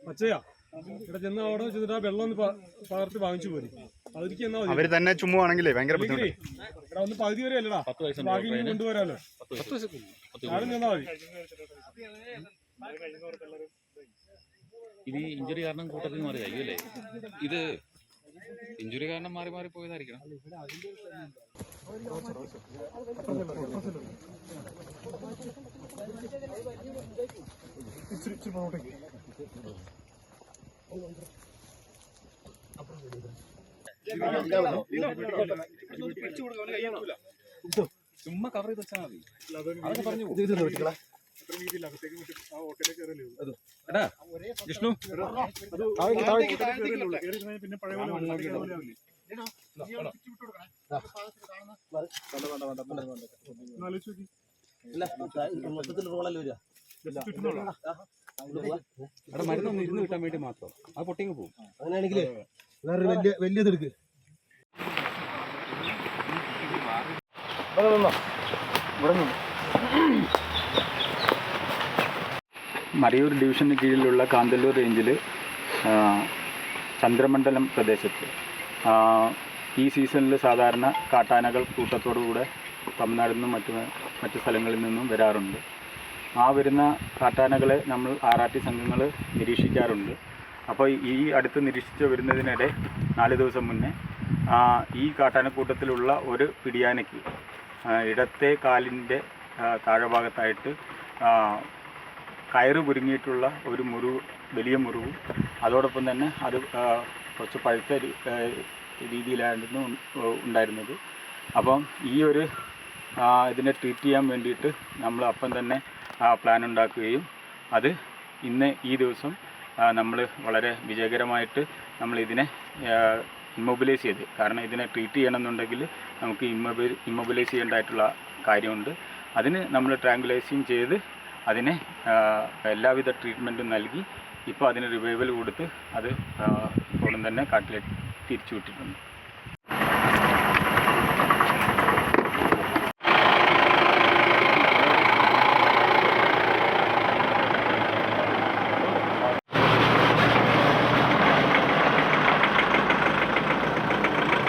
പച്ചയാ ഇവിടെ ചെന്ന് അവിടെ ചെന്നിട്ട് ആ വെള്ളം ഒന്ന് പകർത്തി വാങ്ങിച്ചു പോരി. പകുതിക്ക് എന്നാ അവർ തന്നെ ചുമ്മുവാണെങ്കിലേ ഭയങ്കര ബുദ്ധിമുട്ട്. ഇവിടെ ഒന്ന് പകുതി വരെ അല്ലടാ. ബാക്കി ഇനി കൊണ്ടുവരാലോ. ആരും ചെന്നാ മതി. ഇത് ഇഞ്ചുറി കാരണം കൂട്ടത്തിൽ മാറിയായി അല്ലേ? ഇത് ഇഞ്ചുറി കാരണം മാറി മാറി പോയതായിരിക്കണം. ചുമ്മാ കവർ ചെയ്ത് വെച്ചാൽ മതി. അതൊക്കെ പറഞ്ഞു വിഷ്ണു. ആലോചിച്ച് നോക്കി. ചുറ്റുന്നുള്ളോ? എടാ മരുന്നൊന്ന് ഇരുന്ന് കിട്ടാൻ വേണ്ടി മാത്രം. അത് പൊട്ടിങ് പോകും. അങ്ങനെയാണെങ്കിൽ വേറൊരു വലിയ വലിയതെടുക്ക് മറയൂർ ഡിവിഷന് കീഴിലുള്ള കാന്തല്ലൂർ റേഞ്ചിൽ ചന്ദ്രമണ്ഡലം പ്രദേശത്ത്. ഈ സീസണിൽ സാധാരണ കാട്ടാനകൾ കൂട്ടത്തോടുകൂടെ തമിഴ്നാടിൽ നിന്നും മറ്റു മറ്റു സ്ഥലങ്ങളിൽ നിന്നും വരാറുണ്ട്. ആ വരുന്ന കാട്ടാനകളെ നമ്മൾ ആർ ആർ ടി സംഘങ്ങൾ നിരീക്ഷിക്കാറുണ്ട്. അപ്പോൾ ഈ അടുത്ത് നിരീക്ഷിച്ച് വരുന്നതിനിടെ നാല് ദിവസം മുന്നേ ഈ കാട്ടാനക്കൂട്ടത്തിലുള്ള ഒരു പിടിയാനയ്ക്ക് ഇടത്തെ കാലിന്റെ താഴെഭാഗത്തായിട്ട് കയറ് പുരുങ്ങിയിട്ടുള്ള ഒരു മുറിവ് വലിയ മുറിവും. അതോടൊപ്പം തന്നെ അത് കുറച്ച് പഴുത്ത രീതിയിലായിരുന്നു ഉണ്ടായിരുന്നത്. അപ്പം ഈ ഒരു ഇതിനെ ട്രീറ്റ് ചെയ്യാൻ വേണ്ടിയിട്ട് നമ്മൾ അപ്പം തന്നെ പ്ലാൻ ഉണ്ടാക്കുകയും അത് ഇന്ന് ഈ ദിവസം നമ്മൾ വളരെ വിജയകരമായിട്ട് നമ്മൾ ഇതിനെ ഇമ്മൊബിലൈസ് ചെയ്ത്. കാരണം ഇതിനെ ട്രീറ്റ് ചെയ്യണമെന്നുണ്ടെങ്കിൽ നമുക്ക് ഇമ്മൊബി ഇമ്മൊബിലൈസ് ചെയ്യേണ്ടതായിട്ടുള്ള കാര്യമുണ്ട്. അതിന് നമ്മൾ ട്രാങ്കുലൈസിങ് ചെയ്ത് അതിനെ എല്ലാവിധ ട്രീറ്റ്മെന്റും നൽകി ഇപ്പോൾ അതിന് റിവൈവൽ കൊടുത്ത് അത് ഇപ്പോഴും തന്നെ കാട്ടിലേക്ക് തിരിച്ചു വിട്ടിട്ടുണ്ട്.